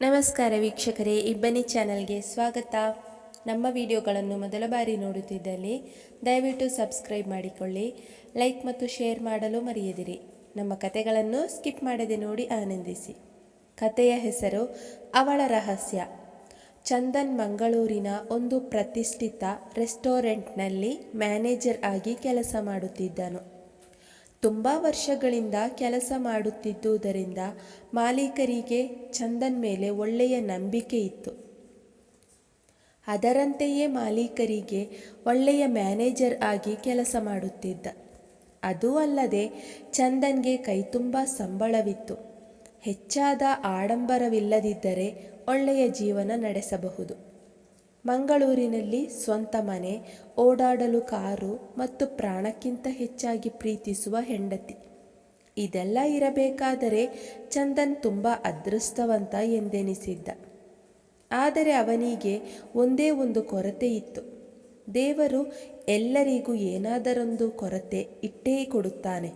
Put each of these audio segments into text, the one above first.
ನಮಸ್ಕಾರ ವೀಕ್ಷಕರೇ, ಇಬ್ಬನಿ ಚಾನಲ್ಗೆ ಸ್ವಾಗತ. ನಮ್ಮ ವಿಡಿಯೋಗಳನ್ನು ಮೊದಲ ಬಾರಿ ನೋಡುತ್ತಿದ್ದಲ್ಲಿ ದಯವಿಟ್ಟು ಸಬ್ಸ್ಕ್ರೈಬ್ ಮಾಡಿಕೊಳ್ಳಿ, ಲೈಕ್ ಮತ್ತು ಶೇರ್ ಮಾಡಲು ಮರೆಯದಿರಿ. ನಮ್ಮ ಕತೆಗಳನ್ನು ಸ್ಕಿಪ್ ಮಾಡದೆ ನೋಡಿ ಆನಂದಿಸಿ. ಕತೆಯ ಹೆಸರು ಅವಳ ರಹಸ್ಯ. ಚಂದನ್ ಮಂಗಳೂರಿನ ಒಂದು ಪ್ರತಿಷ್ಠಿತ ರೆಸ್ಟೋರೆಂಟ್ನಲ್ಲಿ ಮ್ಯಾನೇಜರ್ ಆಗಿ ಕೆಲಸ ಮಾಡುತ್ತಿದ್ದನು. ತುಂಬ ವರ್ಷಗಳಿಂದ ಕೆಲಸ ಮಾಡುತ್ತಿದ್ದುದರಿಂದ ಮಾಲೀಕರಿಗೆ ಚಂದನ್ ಮೇಲೆ ಒಳ್ಳೆಯ ನಂಬಿಕೆ ಇತ್ತು. ಅದರಂತೆಯೇ ಮಾಲೀಕರಿಗೆ ಒಳ್ಳೆಯ ಮ್ಯಾನೇಜರ್ ಆಗಿ ಕೆಲಸ ಮಾಡುತ್ತಿದ್ದ. ಅದೂ ಅಲ್ಲದೆ ಚಂದನ್ಗೆ ಕೈತುಂಬ ಸಂಬಳವಿತ್ತು. ಹೆಚ್ಚಾದ ಆಡಂಬರವಿಲ್ಲದಿದ್ದರೆ ಒಳ್ಳೆಯ ಜೀವನ ನಡೆಸಬಹುದು. ಮಂಗಳೂರಿನಲ್ಲಿ ಸ್ವಂತ ಮನೆ, ಓಡಾಡಲು ಕಾರು ಮತ್ತು ಪ್ರಾಣಕ್ಕಿಂತ ಹೆಚ್ಚಾಗಿ ಪ್ರೀತಿಸುವ ಹೆಂಡತಿ. ಇದೆಲ್ಲ ಇರಬೇಕಾದರೆ ಚಂದನ್ ತುಂಬ ಅದೃಷ್ಟವಂತ ಎಂದೆನಿಸಿದ್ದ. ಆದರೆ ಅವನಿಗೆ ಒಂದೇ ಒಂದು ಕೊರತೆ ಇತ್ತು. ದೇವರು ಎಲ್ಲರಿಗೂ ಏನಾದರೊಂದು ಕೊರತೆ ಇಟ್ಟೇ ಕೊಡುತ್ತಾನೆ.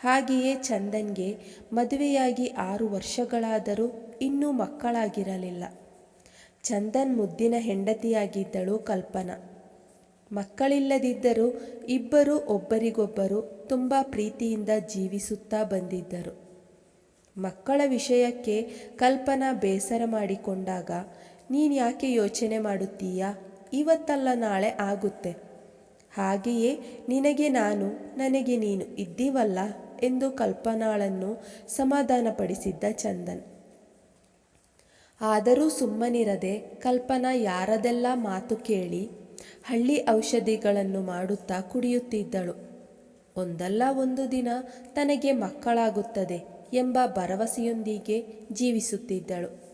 ಹಾಗೆಯೇ ಚಂದನ್ಗೆ ಮದುವೆಯಾಗಿ ಆರು ವರ್ಷಗಳಾದರೂ ಇನ್ನೂ ಮಕ್ಕಳಾಗಿರಲಿಲ್ಲ. ಚಂದನ್ ಮುದ್ದಿನ ಹೆಂಡತಿಯಾಗಿದ್ದಳು ಕಲ್ಪನಾ. ಮಕ್ಕಳಿಲ್ಲದಿದ್ದರೂ ಇಬ್ಬರು ಒಬ್ಬರಿಗೊಬ್ಬರು ತುಂಬ ಪ್ರೀತಿಯಿಂದ ಜೀವಿಸುತ್ತಾ ಬಂದಿದ್ದರು. ಮಕ್ಕಳ ವಿಷಯಕ್ಕೆ ಕಲ್ಪನಾ ಬೇಸರ ಮಾಡಿಕೊಂಡಾಗ, ನೀನು ಯಾಕೆ ಯೋಚನೆ ಮಾಡುತ್ತೀಯಾ? ಇವತ್ತಲ್ಲ ನಾಳೆ ಆಗುತ್ತೆ. ಹಾಗೆಯೇ ನಿನಗೆ ನಾನು, ನನಗೆ ನೀನು ಇದ್ದೀವಲ್ಲ? ಎಂದು ಕಲ್ಪನಾಳನ್ನು ಸಮಾಧಾನಪಡಿಸಿದ್ದ ಚಂದನ್. ಆದರೂ ಸುಮ್ಮನಿರದೆ ಕಲ್ಪನಾ ಯಾರದೆಲ್ಲ ಮಾತು ಕೇಳಿ ಹಳ್ಳಿ ಔಷಧಿಗಳನ್ನು ಮಾಡುತ್ತಾ ಕುಡಿಯುತ್ತಿದ್ದಳು. ಒಂದಲ್ಲ ಒಂದು ದಿನ ತನಗೆ ಮಕ್ಕಳಾಗುತ್ತದೆ ಎಂಬ ಭರವಸೆಯೊಂದಿಗೆ ಜೀವಿಸುತ್ತಿದ್ದಳು.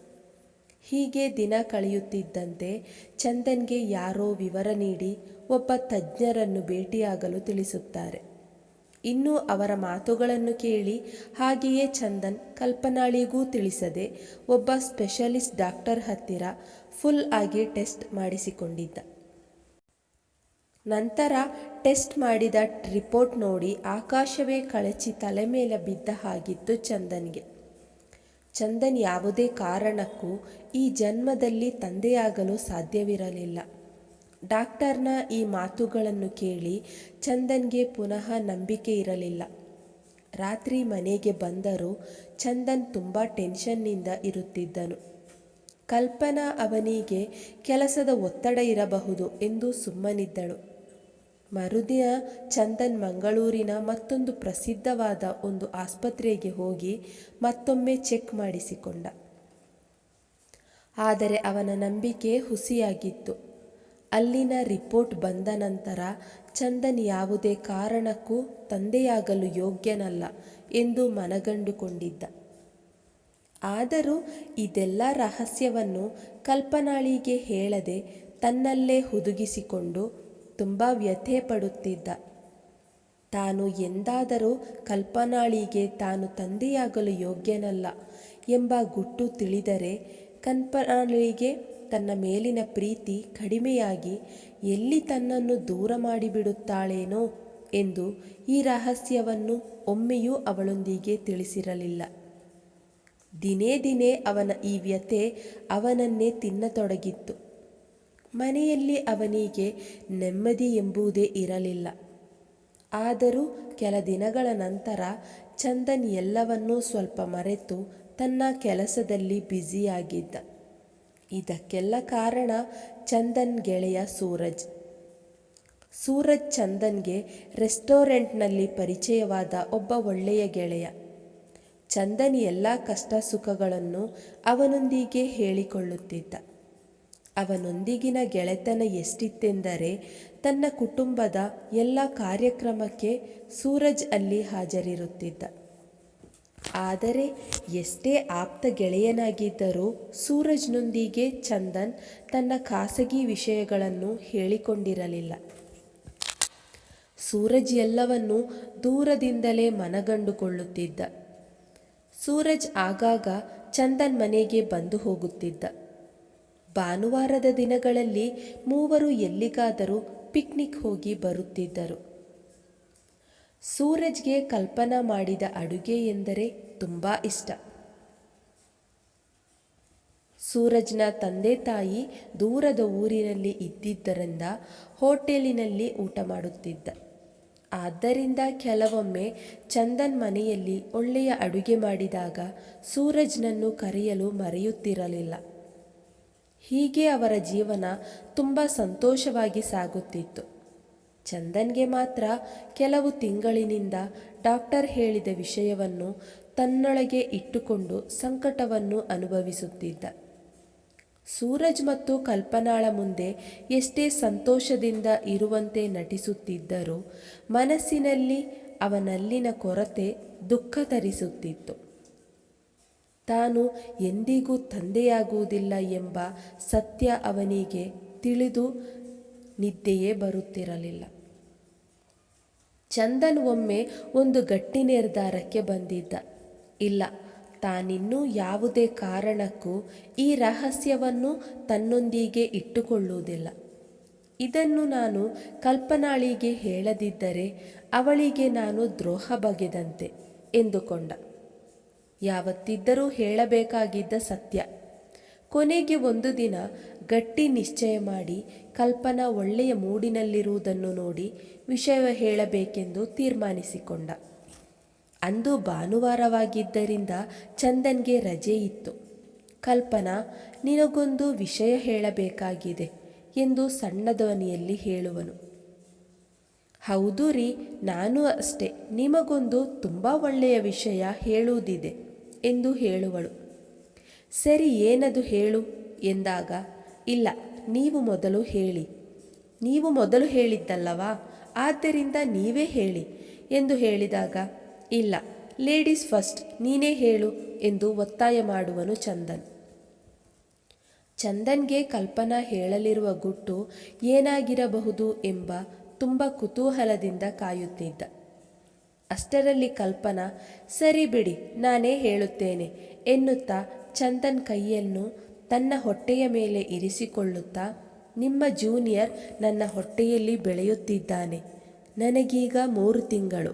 ಹೀಗೆ ದಿನ ಕಳೆಯುತ್ತಿದ್ದಂತೆ ಚಂದನ್ಗೆ ಯಾರೋ ವಿವರ ನೀಡಿ ಒಬ್ಬ ತಜ್ಞರನ್ನು ಭೇಟಿಯಾಗಲು ತಿಳಿಸುತ್ತಾರೆ. ಇನ್ನು ಅವರ ಮಾತುಗಳನ್ನು ಕೇಳಿ ಹಾಗೆಯೇ ಚಂದನ್ ಕಲ್ಪನಾಳಿಗೂ ತಿಳಿಸದೆ ಒಬ್ಬ ಸ್ಪೆಷಲಿಸ್ಟ್ ಡಾಕ್ಟರ್ ಹತ್ತಿರ ಫುಲ್ ಆಗಿ ಟೆಸ್ಟ್ ಮಾಡಿಸಿಕೊಂಡಿದ್ದ. ನಂತರ ಟೆಸ್ಟ್ ಮಾಡಿದ ರಿಪೋರ್ಟ್ ನೋಡಿ ಆಕಾಶವೇ ಕಳಚಿ ತಲೆ ಮೇಲೆ ಬಿದ್ದ ಹಾಗಿತ್ತು ಚಂದನ್ಗೆ. ಚಂದನ್ ಯಾವುದೇ ಕಾರಣಕ್ಕೂ ಈ ಜನ್ಮದಲ್ಲಿ ತಂದೆಯಾಗಲು ಸಾಧ್ಯವಿರಲಿಲ್ಲ. ಡಾಕ್ಟರ್ನ ಈ ಮಾತುಗಳನ್ನು ಕೇಳಿ ಚಂದನ್ಗೆ ಪುನಃ ನಂಬಿಕೆ ಇರಲಿಲ್ಲ. ರಾತ್ರಿ ಮನೆಗೆ ಬಂದರೂ ಚಂದನ್ ತುಂಬ ಟೆನ್ಷನ್ನಿಂದ ಇರುತ್ತಿದ್ದನು. ಕಲ್ಪನಾ ಅವನಿಗೆ ಕೆಲಸದ ಒತ್ತಡ ಇರಬಹುದು ಎಂದು ಸುಮ್ಮನಿದ್ದಳು. ಮರುದಿನ ಚಂದನ್ ಮಂಗಳೂರಿನ ಮತ್ತೊಂದು ಪ್ರಸಿದ್ಧವಾದ ಒಂದು ಆಸ್ಪತ್ರೆಗೆ ಹೋಗಿ ಮತ್ತೊಮ್ಮೆ ಚೆಕ್ ಮಾಡಿಸಿಕೊಂಡ. ಆದರೆ ಅವನ ನಂಬಿಕೆ ಹುಸಿಯಾಗಿತ್ತು. ಅಲ್ಲಿನ ರಿಪೋರ್ಟ್ ಬಂದ ನಂತರ ಚಂದನ್ ಯಾವುದೇ ಕಾರಣಕ್ಕೂ ತಂದೆಯಾಗಲು ಯೋಗ್ಯನಲ್ಲ ಎಂದು ಮನಗಂಡುಕೊಂಡಿದ್ದ. ಆದರೂ ಇದೆಲ್ಲ ರಹಸ್ಯವನ್ನು ಕಲ್ಪನಾಳಿಗೆ ಹೇಳದೆ ತನ್ನಲ್ಲೇ ಹುದುಗಿಸಿಕೊಂಡು ತುಂಬ ವ್ಯಥೆ ಪಡುತ್ತಿದ್ದ. ತಾನು ಎಂದಾದರೂ ಕಲ್ಪನಾಳಿಗೆ ತಾನು ತಂದೆಯಾಗಲು ಯೋಗ್ಯನಲ್ಲ ಎಂಬ ಗುಟ್ಟು ತಿಳಿದರೆ ಕಲ್ಪನಾಳಿಗೆ ತನ್ನ ಮೇಲಿನ ಪ್ರೀತಿ ಕಡಿಮೆಯಾಗಿ ಎಲ್ಲಿ ತನ್ನನ್ನು ದೂರ ಮಾಡಿಬಿಡುತ್ತಾಳೇನೋ ಎಂದು ಈ ರಹಸ್ಯವನ್ನು ಒಮ್ಮೆಯೂ ಅವಳೊಂದಿಗೆ ತಿಳಿಸಿರಲಿಲ್ಲ. ದಿನೇ ದಿನೇ ಅವನ ಈ ವ್ಯಥೆ ಅವನನ್ನೇ ತಿನ್ನತೊಡಗಿತ್ತು. ಮನೆಯಲ್ಲಿ ಅವನಿಗೆ ನೆಮ್ಮದಿ ಎಂಬುದೇ ಇರಲಿಲ್ಲ. ಆದರೂ ಕೆಲ ದಿನಗಳ ನಂತರ ಚಂದನ್ ಎಲ್ಲವನ್ನೂ ಸ್ವಲ್ಪ ಮರೆತು ತನ್ನ ಕೆಲಸದಲ್ಲಿ ಬ್ಯುಸಿಯಾಗಿದ್ದ. ಇದಕ್ಕೆಲ್ಲ ಕಾರಣ ಚಂದನ್ ಗೆಳೆಯ ಸೂರಜ್. ಸೂರಜ್ ಚಂದನ್ಗೆ ರೆಸ್ಟೋರೆಂಟ್ನಲ್ಲಿ ಪರಿಚಯವಾದ ಒಬ್ಬ ಒಳ್ಳೆಯ ಗೆಳೆಯ. ಚಂದನ್ ಎಲ್ಲ ಕಷ್ಟ ಸುಖಗಳನ್ನು ಅವನೊಂದಿಗೆ ಹೇಳಿಕೊಳ್ಳುತ್ತಿದ್ದ. ಅವನೊಂದಿಗಿನ ಗೆಳೆತನ ಎಷ್ಟಿತ್ತೆಂದರೆ ತನ್ನ ಕುಟುಂಬದ ಎಲ್ಲ ಕಾರ್ಯಕ್ರಮಕ್ಕೆ ಸೂರಜ್ ಅಲ್ಲಿ ಹಾಜರಿರುತ್ತಿದ್ದ. ಆದರೆ ಎಷ್ಟೇ ಆಪ್ತ ಗೆಳೆಯನಾಗಿದ್ದರೂ ಸೂರಜ್ನೊಂದಿಗೆ ಚಂದನ್ ತನ್ನ ಖಾಸಗಿ ವಿಷಯಗಳನ್ನು ಹೇಳಿಕೊಂಡಿರಲಿಲ್ಲ. ಸೂರಜ್ ಎಲ್ಲವನ್ನು ದೂರದಿಂದಲೇ ಮನಗಂಡುಕೊಳ್ಳುತ್ತಿದ್ದ. ಸೂರಜ್ ಆಗಾಗ ಚಂದನ್ ಮನೆಗೆ ಬಂದು ಹೋಗುತ್ತಿದ್ದ. ಭಾನುವಾರದ ದಿನಗಳಲ್ಲಿ ಮೂವರು ಎಲ್ಲಿಗಾದರೂ ಪಿಕ್ನಿಕ್ ಹೋಗಿ ಬರುತ್ತಿದ್ದರು. ಸೂರಜ್ಗೆ ಕಲ್ಪನಾ ಮಾಡಿದ ಅಡುಗೆ ಎಂದರೆ ತುಂಬ ಇಷ್ಟ. ಸೂರಜ್ನ ತಂದೆ ತಾಯಿ ದೂರದ ಊರಿನಲ್ಲಿ ಇದ್ದಿದ್ದರಿಂದ ಹೋಟೆಲಿನಲ್ಲಿ ಊಟ ಮಾಡುತ್ತಿದ್ದ. ಆದ್ದರಿಂದ ಕೆಲವೊಮ್ಮೆ ಚಂದನ್ ಮನೆಯಲ್ಲಿ ಒಳ್ಳೆಯ ಅಡುಗೆ ಮಾಡಿದಾಗ ಸೂರಜ್ನನ್ನು ಕರೆಯಲು ಮರೆಯುತ್ತಿರಲಿಲ್ಲ. ಹೀಗೆ ಅವರ ಜೀವನ ತುಂಬ ಸಂತೋಷವಾಗಿ ಸಾಗುತ್ತಿತ್ತು. ಚಂದನ್ಗೆ ಮಾತ್ರ ಕೆಲವು ತಿಂಗಳಿನಿಂದ ಡಾಕ್ಟರ್ ಹೇಳಿದ ವಿಷಯವನ್ನು ತನ್ನೊಳಗೆ ಇಟ್ಟುಕೊಂಡು ಸಂಕಟವನ್ನು ಅನುಭವಿಸುತ್ತಿದ್ದ. ಸೂರಜ್ ಮತ್ತು ಕಲ್ಪನಾಳ ಮುಂದೆ ಎಷ್ಟೇ ಸಂತೋಷದಿಂದ ಇರುವಂತೆ ನಟಿಸುತ್ತಿದ್ದರೂ ಮನಸ್ಸಿನಲ್ಲಿ ಅವನಲ್ಲಿನ ಕೊರತೆ ದುಃಖ ತರಿಸುತ್ತಿತ್ತು ತಾನು ಎಂದಿಗೂ ತಂದೆಯಾಗುವುದಿಲ್ಲ ಎಂಬ ಸತ್ಯ ಅವನಿಗೆ ತಿಳಿದು ನಿದ್ದೆಯೇ ಬರುತ್ತಿರಲಿಲ್ಲ. ಚಂದನ್ ಒಮ್ಮೆ ಒಂದು ಗಟ್ಟಿ ನಿರ್ಧಾರಕ್ಕೆ ಬಂದಿದ್ದ. ಇಲ್ಲ, ತಾನಿನ್ನೂ ಯಾವುದೇ ಕಾರಣಕ್ಕೂ ಈ ರಹಸ್ಯವನ್ನು ತನ್ನೊಂದಿಗೆ ಇಟ್ಟುಕೊಳ್ಳುವುದಿಲ್ಲ. ಇದನ್ನು ನಾನು ಕಲ್ಪನಾಳಿಗೆ ಹೇಳದಿದ್ದರೆ ಅವಳಿಗೆ ನಾನು ದ್ರೋಹ ಬಗೆದಂತೆ ಎಂದುಕೊಂಡ. ಯಾವತ್ತಿದ್ದರೂ ಹೇಳಬೇಕಾಗಿದ್ದ ಸತ್ಯ. ಕೊನೆಗೆ ಒಂದು ದಿನ ಗಟ್ಟಿ ನಿಶ್ಚಯ ಮಾಡಿ ಕಲ್ಪನಾ ಒಳ್ಳೆಯ ಮೂಡಿನಲ್ಲಿರುವುದನ್ನು ನೋಡಿ ವಿಷಯ ಹೇಳಬೇಕೆಂದು ತೀರ್ಮಾನಿಸಿಕೊಂಡ. ಅಂದು ಭಾನುವಾರವಾಗಿದ್ದರಿಂದ ಚಂದನ್ಗೆ ರಜೆ ಇತ್ತು. ಕಲ್ಪನಾ, ನಿನಗೊಂದು ವಿಷಯ ಹೇಳಬೇಕಾಗಿದೆ ಎಂದು ಸಣ್ಣ ಧ್ವನಿಯಲ್ಲಿ ಹೇಳುವನು. ಹೌದು ರೀ, ನಾನು ಅಷ್ಟೇ, ನಿಮಗೊಂದು ತುಂಬ ಒಳ್ಳೆಯ ವಿಷಯ ಹೇಳುವುದಿದೆ ಎಂದು ಹೇಳುವಳು. ಸರಿ ಏನದು ಹೇಳು? ಎಂದಾಗ, ಇಲ್ಲ, ನೀವು ಮೊದಲು ಹೇಳಿ. ನೀವು ಮೊದಲು ಹೇಳಿದ್ದಲ್ಲವಾ? ಆದ್ದರಿಂದ ನೀವೇ ಹೇಳಿ. ಎಂದು ಹೇಳಿದಾಗ, ಇಲ್ಲ, ಲೇಡೀಸ್ ಫಸ್ಟ್, ನೀನೇ ಹೇಳು ಎಂದು ಒತ್ತಾಯ ಮಾಡುವನು ಚಂದನ್. ಚಂದನ್ಗೆ ಕಲ್ಪನಾ ಹೇಳಲಿರುವ ಗುಟ್ಟು ಏನಾಗಿರಬಹುದು ಎಂಬ ತುಂಬ ಕುತೂಹಲದಿಂದ ಕಾಯುತ್ತಿದ್ದ. ಅಷ್ಟರಲ್ಲಿ ಕಲ್ಪನಾ, ಸರಿ ಬಿಡಿ, ನಾನೇ ಹೇಳುತ್ತೇನೆ ಎನ್ನುತ್ತಾ ಚಂದನ್ ಕೈಯನ್ನು ತನ್ನ ಹೊಟ್ಟೆಯ ಮೇಲೆ ಇರಿಸಿಕೊಳ್ಳುತ್ತಾ, ನಿಮ್ಮ ಜೂನಿಯರ್ ನನ್ನ ಹೊಟ್ಟೆಯಲ್ಲಿ ಬೆಳೆಯುತ್ತಿದ್ದಾನೆ. ನನಗೀಗ ಮೂರು ತಿಂಗಳು.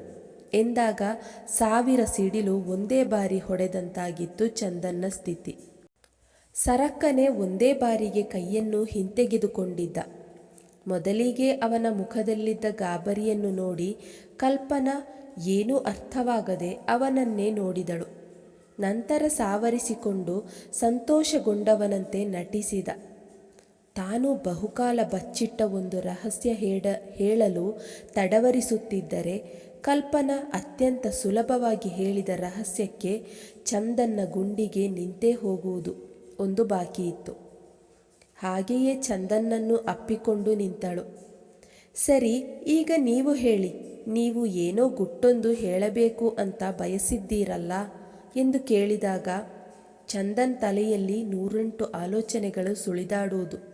ಎಂದಾಗ ಸಾವಿರ ಸಿಡಿಲು ಒಂದೇ ಬಾರಿ ಹೊಡೆದಂತಾಗಿತ್ತು ಚಂದನ್ನ ಸ್ಥಿತಿ. ಸರಕ್ಕನೆ ಒಂದೇ ಬಾರಿಗೆ ಕೈಯನ್ನು ಹಿಂತೆಗೆದುಕೊಂಡಿದ್ದ. ಮೊದಲಿಗೆ ಅವನ ಮುಖದಲ್ಲಿದ್ದ ಗಾಬರಿಯನ್ನು ನೋಡಿ ಕಲ್ಪನಾ ಏನೂ ಅರ್ಥವಾಗದೆ ಅವನನ್ನೇ ನೋಡಿದಳು. ನಂತರ ಸಾವರಿಸಿಕೊಂಡು ಸಂತೋಷಗೊಂಡವನಂತೆ ನಟಿಸಿದ. ತಾನು ಬಹುಕಾಲ ಬಚ್ಚಿಟ್ಟ ಒಂದು ರಹಸ್ಯ ಹೇಳ ಹೇಳಲು ತಡವರಿಸುತ್ತಿದ್ದರೆ ಕಲ್ಪನಾ ಅತ್ಯಂತ ಸುಲಭವಾಗಿ ಹೇಳಿದ ರಹಸ್ಯಕ್ಕೆ ಚಂದನ್ನ ಗುಂಡಿಗೆ ನಿಂತೇ ಹೋಗುವುದು ಒಂದು ಬಾಕಿ ಇತ್ತು. ಹಾಗೆಯೇ ಚಂದನ್ನನ್ನು ಅಪ್ಪಿಕೊಂಡು ನಿಂತಳು. ಸರಿ, ಈಗ ನೀವು ಹೇಳಿ, ನೀವು ಏನೋ ಗುಟ್ಟೊಂದು ಹೇಳಬೇಕು ಅಂತ ಬಯಸಿದ್ದೀರಲ್ಲ? ಎಂದು ಕೇಳಿದಾಗ ಚಂದನ್ ತಲೆಯಲ್ಲಿ ನೂರೆಂಟು ಆಲೋಚನೆಗಳು ಸುಳಿದಾಡುವುದು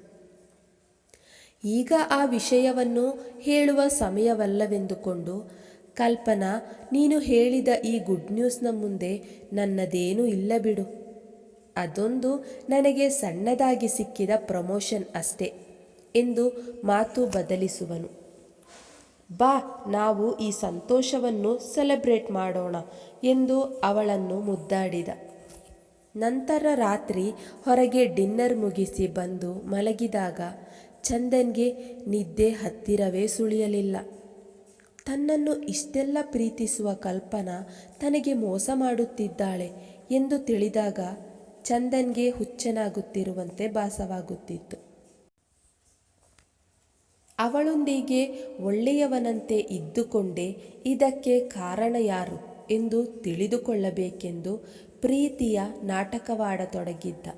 ಈಗ ಆ ವಿಷಯವನ್ನು ಹೇಳುವ ಸಮಯವಲ್ಲವೆಂದುಕೊಂಡು ಕಲ್ಪನಾ, ನೀನು ಹೇಳಿದ ಈ ಗುಡ್ ನ್ಯೂಸ್ನ ಮುಂದೆ ನನ್ನದೇನೂ ಇಲ್ಲ ಬಿಡು. ಅದೊಂದು ನನಗೆ ಸಣ್ಣದಾಗಿ ಸಿಕ್ಕಿದ ಪ್ರಮೋಷನ್ ಅಷ್ಟೇ ಎಂದು ಮಾತು ಬದಲಿಸುವನು. ಬಾ, ನಾವು ಈ ಸಂತೋಷವನ್ನು ಸೆಲೆಬ್ರೇಟ್ ಮಾಡೋಣ ಎಂದು ಅವಳನ್ನು ಮುದ್ದಾಡಿದ. ನಂತರ ರಾತ್ರಿ ಹೊರಗೆ ಡಿನ್ನರ್ ಮುಗಿಸಿ ಬಂದು ಮಲಗಿದಾಗ ಚಂದನ್ಗೆ ನಿದ್ದೆ ಹತ್ತಿರವೇ ಸುಳಿಯಲಿಲ್ಲ. ತನ್ನನ್ನು ಇಷ್ಟೆಲ್ಲ ಪ್ರೀತಿಸುವ ಕಲ್ಪನಾ ತನಗೆ ಮೋಸ ಮಾಡುತ್ತಿದ್ದಾಳೆ ಎಂದು ತಿಳಿದಾಗ ಚಂದನ್ಗೆ ಹುಚ್ಚನಾಗುತ್ತಿರುವಂತೆ ಭಾಸವಾಗುತ್ತಿತ್ತು. ಅವಳೊಂದಿಗೆ ಒಳ್ಳೆಯವನಂತೆ ಇದ್ದುಕೊಂಡೆ, ಇದಕ್ಕೆ ಕಾರಣ ಯಾರು ಎಂದು ತಿಳಿದುಕೊಳ್ಳಬೇಕೆಂದು ಪ್ರೀತಿಯ ನಾಟಕವಾಡತೊಡಗಿದ್ದ.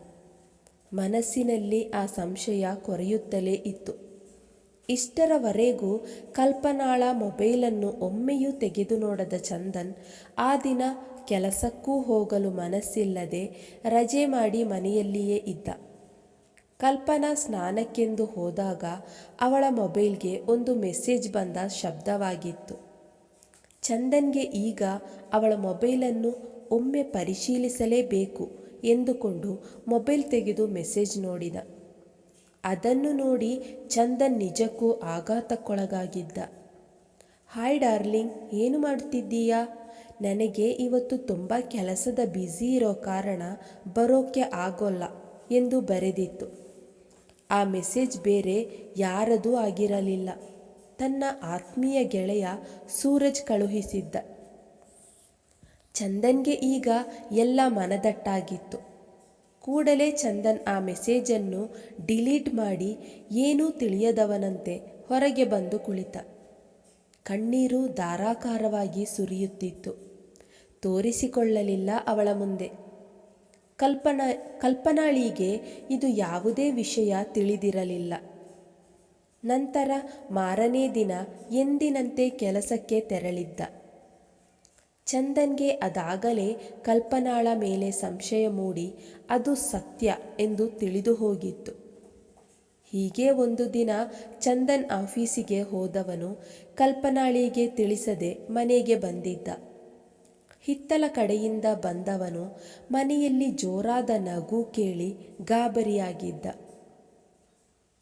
ಮನಸ್ಸಿನಲ್ಲಿ ಆ ಸಂಶಯ ಕೊರೆಯುತ್ತಲೇ ಇತ್ತು. ಇಷ್ಟರವರೆಗೂ ಕಲ್ಪನಾಳ ಮೊಬೈಲನ್ನು ಒಮ್ಮೆಯೂ ತೆಗೆದು ನೋಡದ ಚಂದನ್ ಆ ದಿನ ಕೆಲಸಕ್ಕೂ ಹೋಗಲು ಮನಸ್ಸಿಲ್ಲದೆ ರಜೆ ಮಾಡಿ ಮನೆಯಲ್ಲಿಯೇ ಇದ್ದ. ಕಲ್ಪನಾ ಸ್ನಾನಕ್ಕೆಂದು ಹೋದಾಗ ಅವಳ ಮೊಬೈಲ್ಗೆ ಒಂದು ಮೆಸೇಜ್ ಬಂದ ಶಬ್ದವಾಗಿತ್ತು. ಚಂದನ್ಗೆ ಈಗ ಅವಳ ಮೊಬೈಲನ್ನು ಒಮ್ಮೆ ಪರಿಶೀಲಿಸಲೇಬೇಕು ಎಂದುಕೊಂಡು ಮೊಬೈಲ್ ತೆಗೆದು ಮೆಸೇಜ್ ನೋಡಿದ. ಅದನ್ನು ನೋಡಿ ಚಂದನ್ ನಿಜಕ್ಕೂ ಆಘಾತಕ್ಕೊಳಗಾಗಿದ್ದ. ಹಾಯ್ ಡಾರ್ಲಿಂಗ್, ಏನು ಮಾಡ್ತಿದ್ದೀಯಾ? ನನಗೆ ಇವತ್ತು ತುಂಬ ಕೆಲಸದ ಬ್ಯುಸಿ ಇರೋ ಕಾರಣ ಬರೋಕ್ಕೆ ಆಗೋಲ್ಲ, ಎಂದು ಬರೆದಿತ್ತು. ಆ ಮೆಸೇಜ್ ಬೇರೆ ಯಾರದೂ ಆಗಿರಲಿಲ್ಲ. ತನ್ನ ಆತ್ಮೀಯ ಗೆಳೆಯ ಸೂರಜ್ ಕಳುಹಿಸಿದ್ದ. ಚಂದನ್ಗೆ ಈಗ ಎಲ್ಲ ಮನದಟ್ಟಾಗಿತ್ತು. ಕೂಡಲೇ ಚಂದನ್ ಆ ಮೆಸೇಜನ್ನು ಡಿಲೀಟ್ ಮಾಡಿ ಏನೂ ತಿಳಿಯದವನಂತೆ ಹೊರಗೆ ಬಂದು ಕುಳಿತ. ಕಣ್ಣೀರು ಧಾರಾಕಾರವಾಗಿ ಸುರಿಯುತ್ತಿತ್ತು. ತೋರಿಸಿಕೊಳ್ಳಲಿಲ್ಲ ಅವಳ ಮುಂದೆ. ಕಲ್ಪನಾ, ಕಲ್ಪನಾಳಿಗೆ ಇದು ಯಾವುದೇ ವಿಷಯ ತಿಳಿದಿರಲಿಲ್ಲ. ನಂತರ ಮಾರನೇ ದಿನ ಎಂದಿನಂತೆ ಕೆಲಸಕ್ಕೆ ತೆರಳಿದ್ದ. ಚಂದನ್ಗೆ ಅದಾಗಲೇ ಕಲ್ಪನಾಳ ಮೇಲೆ ಸಂಶಯ ಮೂಡಿ, ಅದು ಸತ್ಯ ಎಂದು ತಿಳಿದು ಹೋಗಿತ್ತು. ಹೀಗೆ ಒಂದು ದಿನ ಚಂದನ್ ಆಫೀಸಿಗೆ ಹೋದವನು ಕಲ್ಪನಾಳಿಗೆ ತಿಳಿಸದೆ ಮನೆಗೆ ಬಂದಿದ್ದ. ಹಿತ್ತಲ ಕಡೆಯಿಂದ ಬಂದವನು ಮನೆಯಲ್ಲಿ ಜೋರಾದ ನಗು ಕೇಳಿ ಗಾಬರಿಯಾಗಿದ್ದ.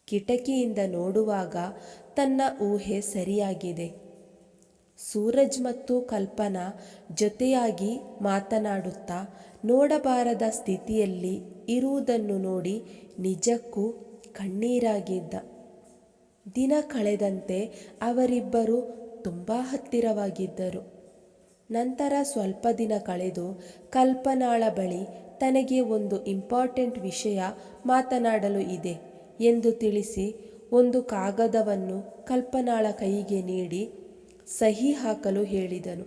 ಕಿಟಕಿಯಿಂದ ನೋಡುವಾಗ ತನ್ನ ಊಹೆ ಸರಿಯಾಗಿದೆ. ಸೂರಜ್ ಮತ್ತು ಕಲ್ಪನಾ ಜೊತೆಯಾಗಿ ಮಾತನಾಡುತ್ತಾ ನೋಡಬಾರದ ಸ್ಥಿತಿಯಲ್ಲಿ ಇರುವುದನ್ನು ನೋಡಿ ನಿಜಕ್ಕೂ ಕಣ್ಣೀರಾಗಿದ್ದ. ದಿನ ಕಳೆದಂತೆ ಅವರಿಬ್ಬರು ತುಂಬ ಹತ್ತಿರವಾಗಿದ್ದರು. ನಂತರ ಸ್ವಲ್ಪ ದಿನ ಕಳೆದು ಕಲ್ಪನಾಳ ಬಳಿ ತನಗೆ ಒಂದು ಇಂಪಾರ್ಟೆಂಟ್ ವಿಷಯ ಮಾತನಾಡಲು ಇದೆ ಎಂದು ತಿಳಿಸಿ ಒಂದು ಕಾಗದವನ್ನು ಕಲ್ಪನಾಳ ಕೈಗೆ ನೀಡಿ ಸಹಿ ಹಾಕಲು ಹೇಳಿದನು.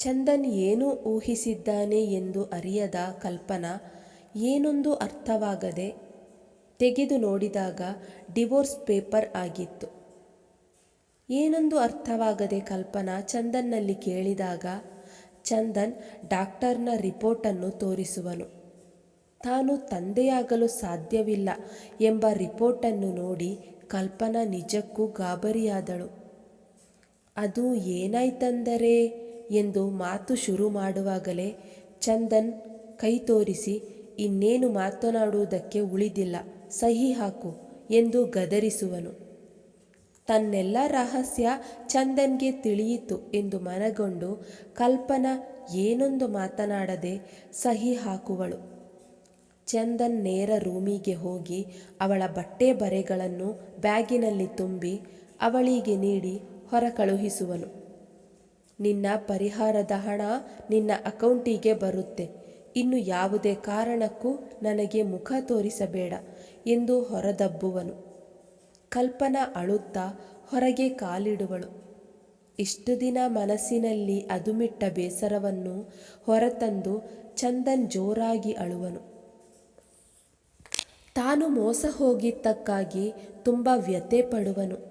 ಚಂದನ್ ಏನು ಊಹಿಸಿದ್ದಾನೆ ಎಂದು ಅರಿಯದ ಕಲ್ಪನಾ ಏನೊಂದು ಅರ್ಥವಾಗದೆ ತೆಗೆದು ನೋಡಿದಾಗ ಡಿವೋರ್ಸ್ ಪೇಪರ್ ಆಗಿತ್ತು. ಏನೊಂದು ಅರ್ಥವಾಗದೆ ಕಲ್ಪನಾ ಚಂದನ್ನಲ್ಲಿ ಕೇಳಿದಾಗ ಚಂದನ್ ಡಾಕ್ಟರ್ನ ರಿಪೋರ್ಟನ್ನು ತೋರಿಸುವನು. ತಾನು ತಂದೆಯಾಗಲು ಸಾಧ್ಯವಿಲ್ಲ ಎಂಬ ರಿಪೋರ್ಟನ್ನು ನೋಡಿ ಕಲ್ಪನಾ ನಿಜಕ್ಕೂ ಗಾಬರಿಯಾದಳು. ಅದು ಏನಾಯ್ತಂದರೆ ಎಂದು ಮಾತು ಶುರು ಮಾಡುವಾಗಲೇ ಚಂದನ್ ಕೈ ತೋರಿಸಿ, ಇನ್ನೇನು ಮಾತನಾಡುವುದಕ್ಕೆ ಉಳಿದಿಲ್ಲ, ಸಹಿ ಹಾಕು ಎಂದು ಗದರಿಸುವನು. ತನ್ನೆಲ್ಲ ರಹಸ್ಯ ಚಂದನ್ಗೆ ತಿಳಿಯಿತು ಎಂದು ಮನಗೊಂಡು ಕಲ್ಪನಾ ಏನೊಂದು ಮಾತನಾಡದೆ ಸಹಿ ಹಾಕುವಳು. ಚಂದನ್ ನೇರ ರೂಮಿಗೆ ಹೋಗಿ ಅವಳ ಬಟ್ಟೆ ಬರೆಗಳನ್ನು ಬ್ಯಾಗಿನಲ್ಲಿ ತುಂಬಿ ಅವಳಿಗೆ ನೀಡಿ ಹೊರ ಕಳುಹಿಸುವನು. ನಿನ್ನ ಪರಿಹಾರದ ಹಣ ನಿನ್ನ ಅಕೌಂಟಿಗೆ ಬರುತ್ತೆ. ಇನ್ನು ಯಾವುದೇ ಕಾರಣಕ್ಕೂ ನನಗೆ ಮುಖ ತೋರಿಸಬೇಡ ಎಂದು ಹೊರದಬ್ಬುವನು. ಕಲ್ಪನಾ ಅಳುತ್ತಾ ಹೊರಗೆ ಕಾಲಿಡುವಳು. ಇಷ್ಟು ದಿನ ಮನಸ್ಸಿನಲ್ಲಿ ಅದುಮಿಟ್ಟ ಬೇಸರವನ್ನು ಹೊರತಂದು ಚಂದನ್ ಜೋರಾಗಿ ಅಳುವನು. ತಾನು ಮೋಸ ಹೋಗಿದ್ದಕ್ಕಾಗಿ ತುಂಬ ವ್ಯಥೆ ಪಡುವನು.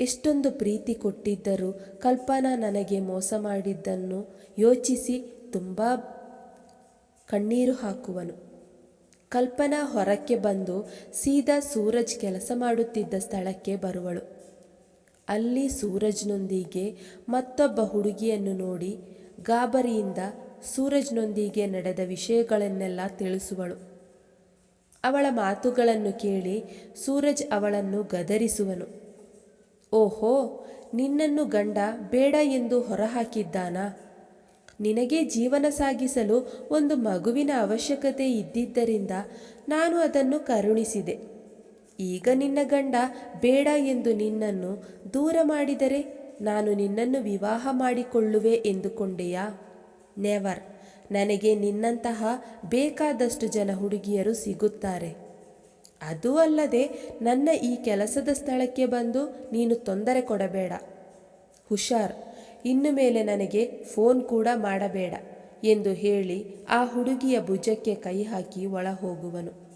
ಎಷ್ಟೊಂದು ಪ್ರೀತಿ ಕೊಟ್ಟಿದ್ದರೂ ಕಲ್ಪನಾ ನನಗೆ ಮೋಸ ಮಾಡಿದ್ದನ್ನು ಯೋಚಿಸಿ ತುಂಬ ಕಣ್ಣೀರು ಹಾಕುವನು. ಕಲ್ಪನಾ ಹೊರಕ್ಕೆ ಬಂದು ಸೀದಾ ಸೂರಜ್ ಕೆಲಸ ಮಾಡುತ್ತಿದ್ದ ಸ್ಥಳಕ್ಕೆ ಬರುವಳು. ಅಲ್ಲಿ ಸೂರಜ್ನೊಂದಿಗೆ ಮತ್ತೊಬ್ಬ ಹುಡುಗಿಯನ್ನು ನೋಡಿ ಗಾಬರಿಯಿಂದ ಸೂರಜ್ನೊಂದಿಗೆ ನಡೆದ ವಿಷಯಗಳನ್ನೆಲ್ಲ ತಿಳಿಸುವಳು. ಅವಳ ಮಾತುಗಳನ್ನು ಕೇಳಿ ಸೂರಜ್ ಅವಳನ್ನು ಗದರಿಸುವನು. ಓಹೋ, ನಿನ್ನನ್ನು ಗಂಡ ಬೇಡ ಎಂದು ಹೊರಹಾಕಿದ್ದಾನಾ? ನಿನಗೆ ಜೀವನ ಸಾಗಿಸಲು ಒಂದು ಮಗುವಿನ ಅವಶ್ಯಕತೆ ಇದ್ದಿದ್ದರಿಂದ ನಾನು ಅದನ್ನು ಕರುಣಿಸಿದೆ. ಈಗ ನಿನ್ನ ಗಂಡ ಬೇಡ ಎಂದು ನಿನ್ನನ್ನು ದೂರ ಮಾಡಿದರೆ ನಾನು ನಿನ್ನನ್ನು ವಿವಾಹ ಮಾಡಿಕೊಳ್ಳುವೆ ಎಂದುಕೊಂಡೆಯಾ? ನೆವರ್ ನನಗೆ ನಿನ್ನಂತಹ ಬೇಕಾದಷ್ಟು ಜನ ಹುಡುಗಿಯರು ಸಿಗುತ್ತಾರೆ. ಅದೂ ಅಲ್ಲದೆ ನನ್ನ ಈ ಕೆಲಸದ ಸ್ಥಳಕ್ಕೆ ಬಂದು ನೀನು ತೊಂದರೆ ಕೊಡಬೇಡ. ಹುಷಾರ್. ಇನ್ನು ಮೇಲೆ ನನಗೆ ಫೋನ್ ಕೂಡ ಮಾಡಬೇಡ ಎಂದು ಹೇಳಿ ಆ ಹುಡುಗಿಯ ಭುಜಕ್ಕೆ ಕೈ ಹಾಕಿ ಒಳ ಹೋಗುವನು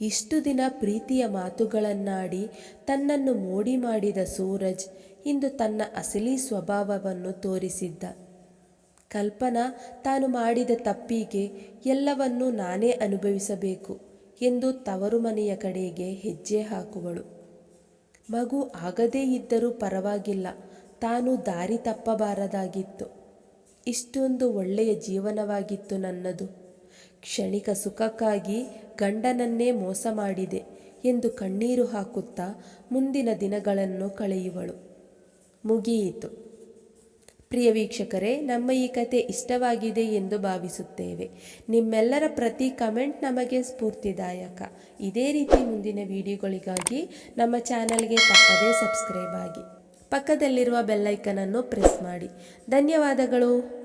ಇಷ್ಟು ದಿನ ಪ್ರೀತಿಯ ಮಾತುಗಳನ್ನಾಡಿ ತನ್ನನ್ನು ಮೋಡಿ ಮಾಡಿದ ಸೂರಜ್ ಇಂದು ತನ್ನ ಅಸಲಿ ಸ್ವಭಾವವನ್ನು ತೋರಿಸಿದ್ದ. ಕಲ್ಪನಾ, ತಾನು ಮಾಡಿದ ತಪ್ಪಿಗೆ ಎಲ್ಲವನ್ನೂ ನಾನೇ ಅನುಭವಿಸಬೇಕು ಎಂದು ತವರು ಮನೆಯ ಕಡೆಗೆ ಹೆಜ್ಜೆ ಹಾಕುವಳು. ಮಗು ಆಗದೇ ಇದ್ದರೂ ಪರವಾಗಿಲ್ಲ. ತಾನು ದಾರಿ ತಪ್ಪಬಾರದಾಗಿತ್ತು. ಇಷ್ಟೊಂದು ಒಳ್ಳೆಯ ಜೀವನವಾಗಿತ್ತು ನನ್ನದು. ಕ್ಷಣಿಕ ಸುಖಕ್ಕಾಗಿ ಗಂಡನನ್ನೇ ಮೋಸ ಮಾಡಿದೆ ಎಂದು ಕಣ್ಣೀರು ಹಾಕುತ್ತಾ ಮುಂದಿನ ದಿನಗಳನ್ನು ಕಳೆಯುವಳು. ಮುಗಿಯಿತು. ಪ್ರಿಯ ವೀಕ್ಷಕರೇ, ನಮ್ಮ ಈ ಕತೆ ಇಷ್ಟವಾಗಿದೆ ಎಂದು ಭಾವಿಸುತ್ತೇವೆ. ನಿಮ್ಮೆಲ್ಲರ ಪ್ರತಿ ಕಮೆಂಟ್ ನಮಗೆ ಸ್ಫೂರ್ತಿದಾಯಕ. ಇದೇ ರೀತಿ ಮುಂದಿನ ವಿಡಿಯೋಗಳಿಗಾಗಿ ನಮ್ಮ ಚಾನಲ್ಗೆ ತಪ್ಪದೇ ಸಬ್ಸ್ಕ್ರೈಬ್ ಆಗಿ. ಪಕ್ಕದಲ್ಲಿರುವ ಬೆಲ್ಲೈಕನನ್ನು ಪ್ರೆಸ್ ಮಾಡಿ. ಧನ್ಯವಾದಗಳು.